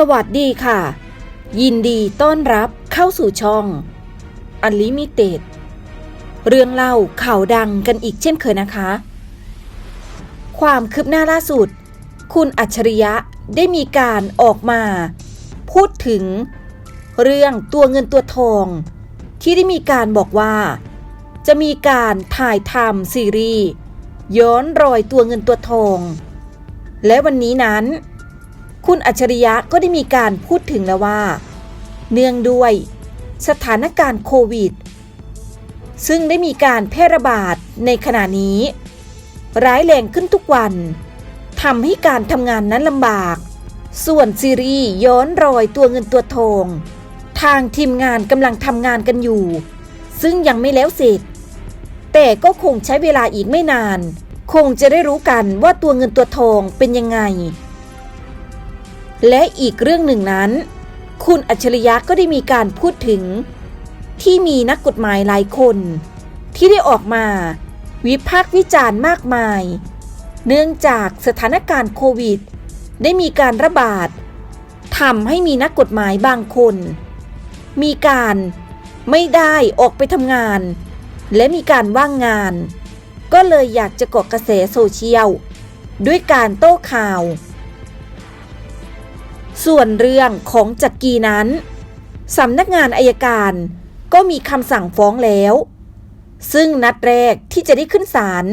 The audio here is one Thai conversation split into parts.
สวัสดีค่ะ ยินดีต้อนรับเข้าสู่ช่อง Unlimited เรื่องเล่าข่าวดังกันอีกเช่นเคยนะคะ ความคืบหน้าล่าสุด คุณอัจฉริยะได้มีการออกมา พูดถึง เรื่องตัวเงินตัวทอง ที่ได้มีการบอกว่า จะมีการถ่ายทำซีรีส์ย้อนรอยตัวเงินตัวทอง และวันนี้นั้น คุณอัจฉริยะก็ได้มีการพูดถึงแล้วว่า เนื่องด้วยสถานการณ์โควิด ซึ่งได้มีการแพร่ระบาดในขณะนี้ ร้ายแรงขึ้นทุกวันทำให้การทำงานนั้นลำบาก ส่วนซีรีส์ย้อนรอยตัวเงินตัวทอง ทางทีมงานกำลังทำงานกันอยู่ ซึ่งยังไม่แล้วเสร็จ แต่ก็คงใช้เวลาอีกไม่นาน คงจะได้รู้กันว่าตัวเงินตัวทองเป็นยังไง และอีกเรื่องหนึ่งนั้น คุณอัจฉริยะก็ได้มีการพูดถึง ที่มีนักกฎหมายหลายคน ที่ได้ออกมา วิพากษ์วิจารณ์มากมาย เนื่องจากสถานการณ์โควิด ได้มีการระบาดทำให้มีนักกฎหมายบางคน มีการไม่ได้ออกไปทำงาน และมีการว่างงาน ก็เลยอยากจะเกาะกระแสโซเชียล ด้วยการโต้ข่าว ส่วนเรื่องของจักรีนั้นสำนักงานอายการก็มีคำสั่งฟ้องแล้ว ซึ่งนัดแรกที่จะได้ขึ้นศาล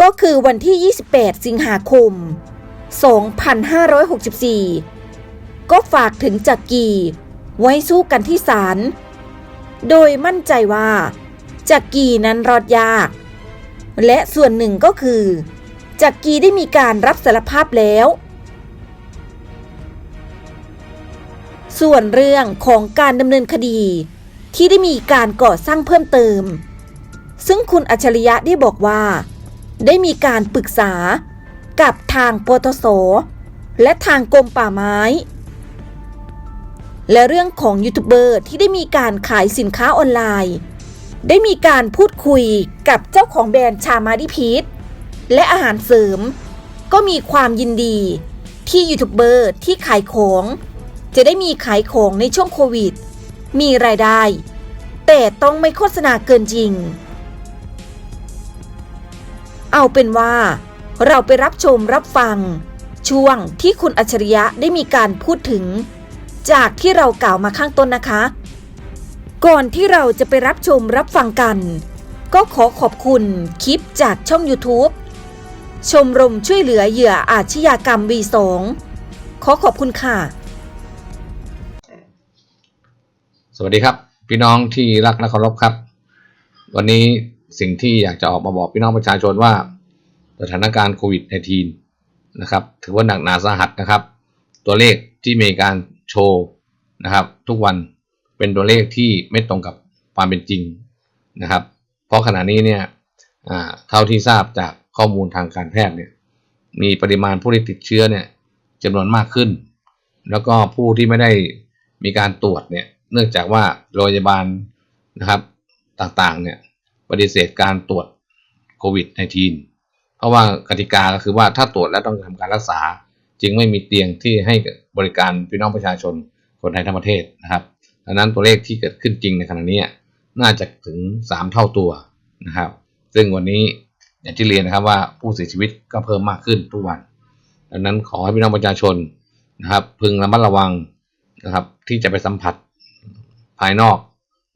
ก็คือวันที่ 28 สิงหาคม 2564 ก็ฝากถึงจักรีไว้สู้กันที่ศาล โดยมั่นใจว่าจักรีนั้นรอดยาก และส่วนหนึ่งก็คือจักรีได้มีการรับสารภาพแล้ว ส่วนเรื่องของการดำเนินคดี ที่ได้มีการก่อสร้างเพิ่มเติม ซึ่งคุณอัจฉริยะได้บอกว่า ได้มีการปรึกษากับทางปตสและทางกรมป่าไม้ และเรื่องของยูทูบเบอร์ที่ได้มีการขายสินค้าออนไลน์ ได้มีการพูดคุยกับเจ้าของแบรนด์ชามาดิพีทและอาหารเสริม ก็มีความยินดีที่ยูทูบเบอร์ที่ขายของ จะได้มีขายของในช่วงโควิด มีรายได้ แต่ต้องไม่โฆษณาเกินจริง เอาเป็นว่า เราไปรับชมรับฟัง ช่วงที่คุณอัจฉริยะได้มีการพูดถึง จากที่เรากล่าวมาข้างต้นนะคะ ก่อนที่เราจะไปรับชมรับฟังกัน ก็ขอขอบคุณคลิปจากช่อง YouTube ชมรมช่วยเหลือเหยื่ออาชญากรรม V2 ขอขอบคุณค่ะ สวัสดีครับ พี่น้องที่รักและเคารพครับ วันนี้สิ่งที่อยากจะออกมาบอกพี่น้องประชาชนว่า สถานการณ์โควิด -19 นะครับ ถือว่าหนักหนาสาหัสนะครับ ตัวเลขที่มีการโชว์นะครับ ทุกวันเป็นตัวเลขที่ไม่ตรงกับความเป็นจริงนะครับ เพราะขณะนี้เนี่ยเท่าที่ทราบจากข้อมูลทางการแพทย์เนี่ยมีปริมาณผู้ที่ติดเชื้อเนี่ยจำนวนมากขึ้น แล้วก็ผู้ที่ไม่ได้มีการตรวจเนี่ย เนื่องจากว่าโรงพยาบาลนะครับต่างๆเนี่ยปฏิเสธการตรวจโควิด -19 เพราะว่ากติกาก็คือว่าถ้าตรวจแล้วต้องทำการรักษา จึงไม่มีเตียงที่ให้บริการพี่น้องประชาชนคนไทยทั้งประเทศนะครับดังนั้นตัวเลขที่เกิดขึ้นจริงในขณะนี้น่าจะถึง 3 เท่าตัวนะครับ ซึ่งวันนี้อย่างที่เรียนนะครับว่าผู้เสียชีวิตก็เพิ่มมากขึ้นทุกวัน ดังนั้นขอให้พี่น้องประชาชนนะครับ พึงระมัดระวังนะครับ ที่จะไปสัมผัสายนอก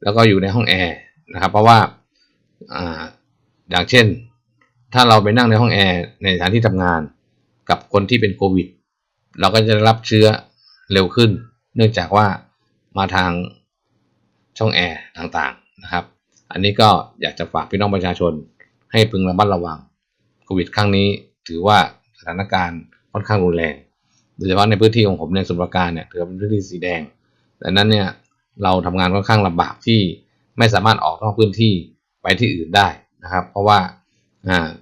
แล้วก็อยู่ในห้องแอร์นะครับเพราะว่าอ่าอย่างเช่น ถ้าเราไปนั่งในห้องแอร์ในสถานที่ทำงานกับคนที่เป็นโควิด เราก็จะรับเชื้อเร็วขึ้น เนื่องจากว่ามาทางช่องแอร์ต่างๆนะครับ อันนี้ก็อยากจะฝากพี่น้องประชาชน ให้พึงระมัดระวังโควิดครั้งนี้ถือว่าสถานการณ์ค่อนข้างรุนแรงโดยเฉพาะในพื้นที่ของผมในสมุทรปราการเนี่ยถือเป็นพื้นที่สีแดงดังนั้นเนี่ย เราทำงานค่อนข้างลำบากที่ไม่สามารถออกนอกพื้นที่ไปที่อื่นได้นะครับ เพราะว่า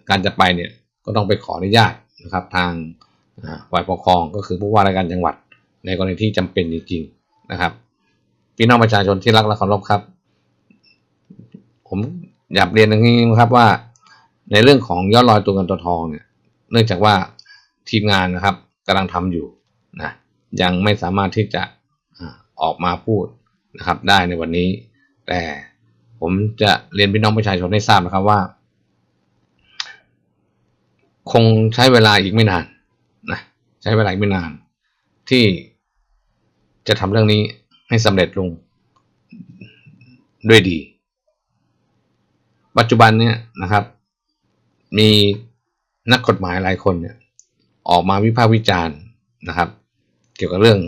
การจะไปเนี่ยก็ต้องไปขออนุญาตนะครับ ทางฝ่ายปกครองก็คือผู้ว่าราชการจังหวัดในกรณีที่จำเป็นจริงๆนะครับพี่น้องประชาชนที่รักและเคารพครับ ผมอยากเรียนอย่างนี้นะครับว่า ในเรื่องของยอดรอยตัวเงินตัวทองเนี่ย เนื่องจากว่าทีมงานนะครับกำลังทำอยู่นะยังไม่สามารถที่จะออกมาพูด นะครับได้ในวันนี้ แต่ผมจะเรียนพี่น้องประชาชนให้ทราบนะครับว่า คงใช้เวลาอีกไม่นานนะใช้เวลาอีกไม่นาน ที่จะทำเรื่องนี้ให้สำเร็จลงด้วยดี ปัจจุบันเนี่ยนะครับ มีนักกฎหมายหลายคนเนี่ย ออกมาวิพากษ์วิจารณ์นะครับ เกี่ยวกับเรื่อง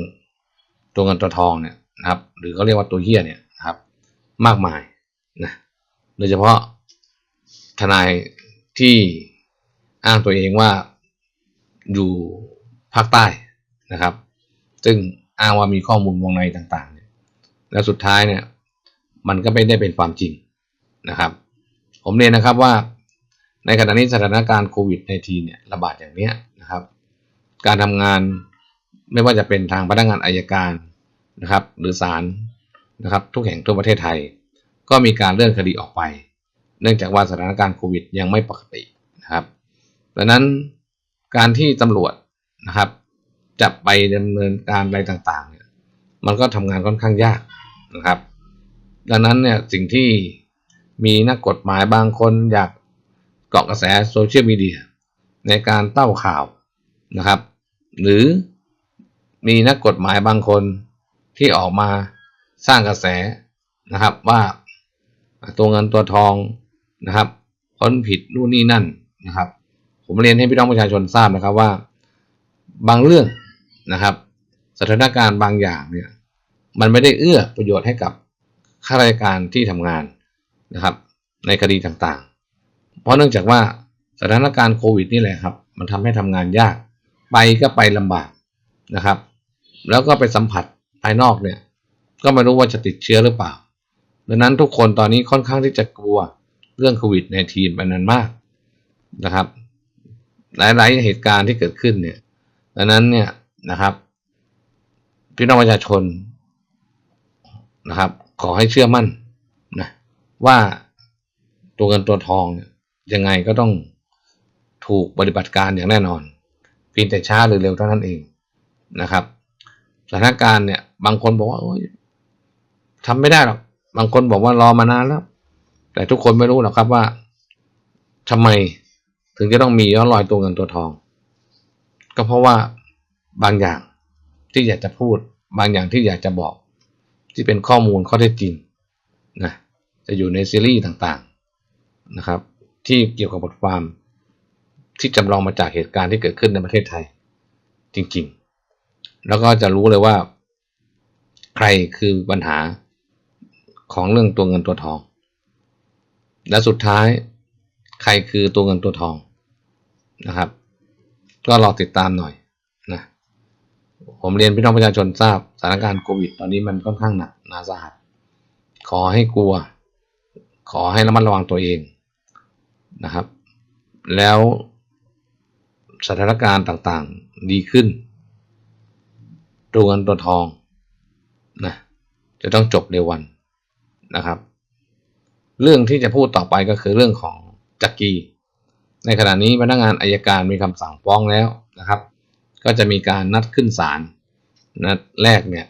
ตัวเงินตัวทองเนี่ย นะครับ หรือเขาเรียกว่าตัวเฮี้ยเนี่ยนะครับ มากมายนะโดยเฉพาะทนายที่อ้างตัวเองว่าอยู่ภาคใต้นะครับ ซึ่งอ้างว่ามีข้อมูลวงในต่างๆเนี่ยแล้วสุดท้ายเนี่ย มันก็ไม่ได้เป็นความจริงนะครับ ผมเรียนนะครับว่าในขณะนี้สถานการณ์โควิด -19 เนี่ยระบาดอย่างเนี้ยนะครับ การทำงานไม่ว่าจะเป็นทางพนักงานอายการ นะครับ หรือศาลนะครับ ทุกแห่งทั่วประเทศไทย ก็มีการเลื่อนคดีออกไป เนื่องจากว่าสถานการณ์โควิดยังไม่ปกตินะครับดังนั้นการที่ตำรวจนะครับจะไปดำเนินการอะไรต่างๆเนี่ยมันก็ทำงานค่อนข้างยากนะครับ ดังนั้นเนี่ยสิ่งที่มีนักกฎหมายบางคนอยากเกาะกระแสโซเชียลมีเดียในการเต้าข่าวนะครับ หรือมีนักกฎหมายบางคน ที่ออกมาสร้างกระแสนะครับว่าตัวเงินตัวทองนะครับพ้นผิดนู่นนี่นั่นนะครับ ผมเรียนให้พี่น้องประชาชนทราบนะครับว่า บางเรื่องนะครับ สถานการณ์บางอย่างเนี่ย มันไม่ได้เอื้อประโยชน์ให้กับข้าราชการที่ทำงานนะครับ ในคดีต่างๆ เพราะเนื่องจากว่าสถานการณ์โควิดนี่แหละครับ มันทำให้ทำงานยาก ไปก็ไปลำบากนะครับ แล้วก็ไปสัมผัส ภายนอกเนี่ย ก็ไม่รู้ว่าจะติดเชื้อหรือเปล่า ดังนั้นทุกคนตอนนี้ค่อนข้างที่จะกลัวเรื่องโควิดในทีมเป็นนั้นมากนะครับ หลายๆเหตุการณ์ที่เกิดขึ้นเนี่ย ดังนั้นเนี่ยนะครับ พี่น้องประชาชนนะครับ ขอให้เชื่อมั่นนะว่าตัวเงินตัวทองเนี่ยยังไงก็ต้องถูกปฏิบัติการอย่างแน่นอนเพียงแต่ช้าหรือเร็วเท่านั้นเองนะครับ สถานการณ์เนี่ย บางคนบอกว่าโอ๊ยทำไม่ได้หรอก บางคนบอกว่ารอมานานแล้ว แต่ทุกคนไม่รู้หรอกครับว่าทำไมถึงจะต้องมีย้อนรอยตัวเงินตัวทอง ก็เพราะว่าบางอย่างที่อยากจะพูด บางอย่างที่อยากจะบอก ที่เป็นข้อมูลข้อเท็จจริงนะจะอยู่ในซีรีส์ต่างๆนะครับ ที่เกี่ยวกับบทความที่จำลองมาจากเหตุการณ์ที่เกิดขึ้นในประเทศไทย จริง ๆ แล้วก็จะรู้เลยว่า ใครคือปัญหาของเรื่องตัวเงินตัวทอง และสุดท้ายใครคือตัวเงินตัวทองนะครับ ก็รอติดตามหน่อยนะผมเรียนพี่น้องประชาชนทราบสถานการณ์โควิด ตอนนี้มันค่อนข้างหนักหนาสาหัส ขอให้กลัว ขอให้ระมัดระวังตัวเองนะครับ แล้วสถานการณ์ต่างๆดีขึ้น ตัวเงินตัวทองนะจะต้องจบเร็ววันนะครับ เรื่องที่จะพูดต่อไปก็คือเรื่องของจักรีในขณะนี้พนักงานอายการมีคำสั่งฟ้องแล้วนะครับ ก็จะมีการนัดขึ้นศาลนัดแรกเนี่ย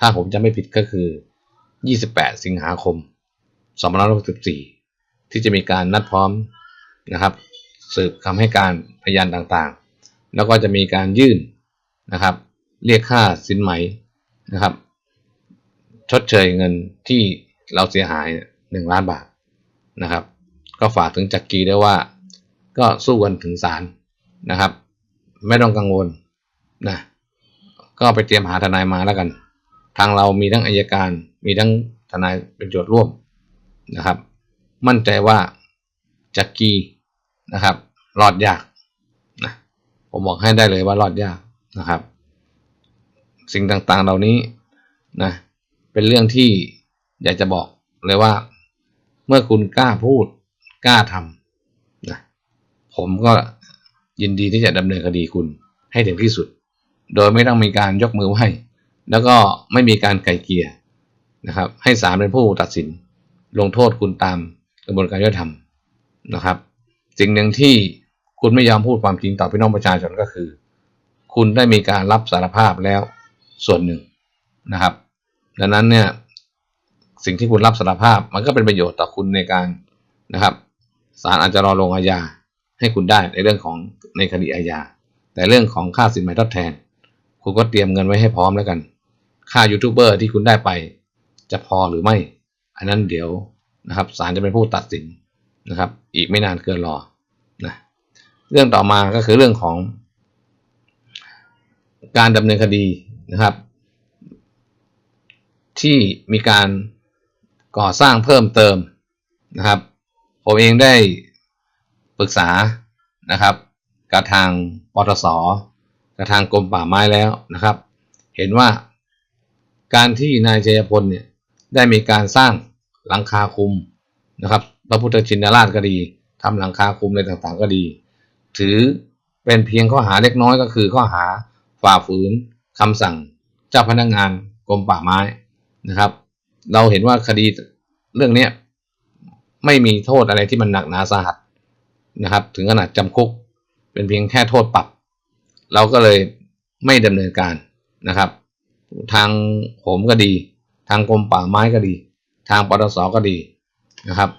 ถ้าผมจะไม่ผิดก็คือ 28 สิงหาคม2564 ที่จะมีการนัดพร้อมนะครับ สืบคำให้การพยานต่างๆ แล้วก็จะมีการยื่นนะครับ เรียกค่าสินไหมนะครับ ชดเชยเงินที่เราเสียหายหนึ่งล้านบาทนะครับ ก็ฝากถึงจักรีด้วยว่า ก็สู้กันถึงศาลนะครับ ไม่ต้องกังวลนะก็ไปเตรียมหาทนายมาแล้วกัน ทางเรามีทั้งอายการ มีทั้งทนายเป็นโจทย์ร่วมนะครับ มั่นใจว่าจักรีนะครับรอดยากนะผมบอกให้ได้เลยว่ารอดยากนะครับ สิ่งต่างๆ เหล่านี้นะเป็นเรื่องที่อยากจะบอกเลยว่า เมื่อคุณกล้าพูดกล้าทำนะผมก็ยินดีที่จะดำเนินคดีคุณให้ถึงที่สุด โดยไม่ต้องมีการยกมือไหว้แล้วก็ไม่มีการไกลเกลี่ยนะครับ ให้ศาลเป็นผู้ตัดสิน ลงโทษคุณตามกระบวนการยุติธรรมนะครับ สิ่งหนึ่งที่คุณไม่ยอมพูดความจริงต่อพี่น้องประชาชนก็คือ คุณได้มีการรับสารภาพแล้ว ส่วนหนึ่งนะครับ ดังนั้นเนี่ยสิ่งที่คุณรับสารภาพมันก็เป็นประโยชน์ต่อคุณในการนะครับศาลอาจจะรอลงอาญาให้คุณได้ในเรื่องของในคดีอาญาแต่เรื่องของค่าสินไหมทดแทน คุณก็เตรียมเงินไว้ให้พร้อมแล้วกัน ค่ายูทูบเบอร์ที่คุณได้ไป จะพอหรือไม่ อันนั้นเดี๋ยวนะครับศาลจะเป็นผู้ตัดสินนะครับ อีกไม่นานเกินรอนะเรื่องต่อมาก็คือเรื่องของ การดำเนินคดี นะครับ ที่มีการก่อสร้างเพิ่มเติมนะครับ ผมเองได้ปรึกษานะครับกับทางปตสกับทางกรมป่าไม้แล้วนะครับ เห็นว่าการที่นายชัยพลเนี่ยได้มีการสร้างหลังคาคุมนะครับพระพุทธชินราชก็ดีทำหลังคาคุมอะไรต่างๆก็ดี ถือเป็นเพียงข้อหาเล็กน้อยก็คือข้อหาฝ่าฝืน คำสั่งเจ้าพนักงานกรมป่าไม้นะครับ เราเห็นว่าคดีเรื่องเนี้ไม่มีโทษอะไรที่มันหนักหนาสาหัสนะครับ ถึงขนาดจำคุก เป็นเพียงแค่โทษปรับ เราก็เลยไม่ดำเนินการนะครับ ทางผมก็ดี ทางกรมป่าไม้ก็ดี ทางปตสก็ดีนะครับ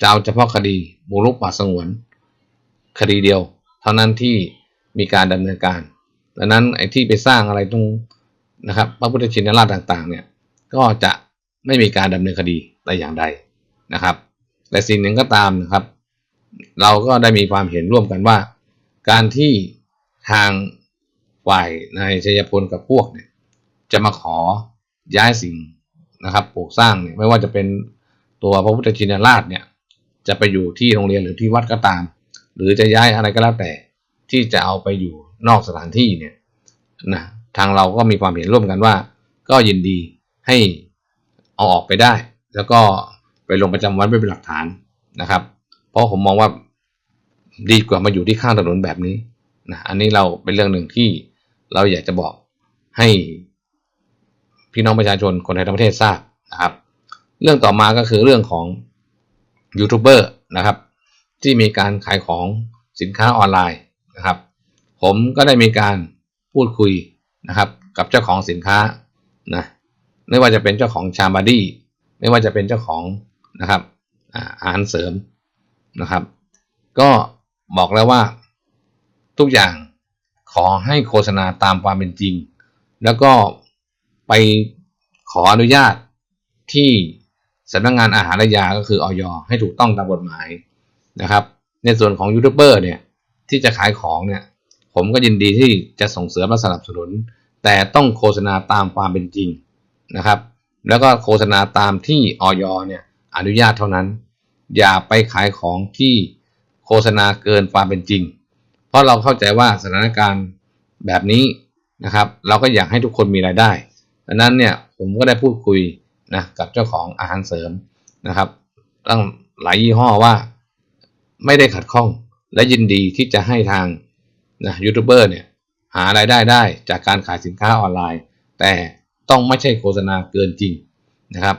จะเอาเฉพาะคดีบุรุกป่าสงวน คดีเดียว เท่านั้นที่มีการดำเนินการ ดังนั้นไอ้ที่ไปสร้างอะไรตรงนะครับ พระพุทธชินราชต่างๆ เนี่ย ก็จะไม่มีการดำเนินคดีแต่อย่างใดนะครับ แต่สิ่งหนึ่งก็ตามนะครับ เราก็ได้มีความเห็นร่วมกันว่า การที่ทางฝ่ายนายชัยพลกับพวกเนี่ย จะมาขอย้ายสิ่งนะครับปลูกสร้างเนี่ยไม่ว่าจะเป็นตัวพระพุทธชินราชเนี่ย จะไปอยู่ที่โรงเรียนหรือที่วัดก็ตาม หรือจะย้ายอะไรก็แล้วแต่ที่จะเอาไปอยู่ นอกสถานที่เนี่ยนะทางเราก็มีความเห็นร่วมกันว่า ก็ยินดีให้เอาออกไปได้ แล้วก็ไปลงประจำวันไว้เป็นหลักฐานนะครับ เพราะผมมองว่าดีกว่ามาอยู่ที่ข้างถนนแบบนี้นะอันนี้เราเป็นเรื่องหนึ่งที่เราอยากจะบอกให้พี่น้องประชาชนคนไทยทั้งประเทศทราบนะครับ เรื่องต่อมาก็คือเรื่องของยูทูบเบอร์นะครับ ที่มีการขายของสินค้าออนไลน์นะครับ ผมก็ได้มีการพูดคุยนะครับ กับเจ้าของสินค้านะไม่ว่าจะเป็นเจ้าของชาบาดี้ไม่ว่าจะเป็นเจ้าของนะครับอาอาหารเสริมนะครับ ก็บอกแล้วว่าทุกอย่างขอให้โฆษณาตามความเป็นจริง แล้วก็ไปขออนุญาตที่สำนักงงานอาหารและยาก็คือออยให้ถูกต้องตามกฎหมายนะครับ ในส่วนของยูทูบเบอร์เนี่ยที่จะขายของเนี่ย ผมก็ยินดีที่จะส่งเสริมและสนับสนุน แต่ต้องโฆษณาตามความเป็นจริงนะครับ แล้วก็โฆษณาตามที่ออยเนี่ยอนุญาตเท่านั้น อย่าไปขายของที่โฆษณาเกินความเป็นจริง เพราะเราเข้าใจว่าสถานการณ์แบบนี้นะครับ เราก็อยากให้ทุกคนมีรายได้ดังนั้นเนี่ยผมก็ได้พูดคุยนะกับเจ้าของอาหารเสริมนะครับตั้งหลายยี่ห้อว่าไม่ได้ขัดข้องและยินดีที่จะให้ทาง นะยูทูบเบอร์เนี่ยหารายได้ได้จากการขายสินค้าออนไลน์ แต่ต้องไม่ใช่โฆษณาเกินจริงนะครับ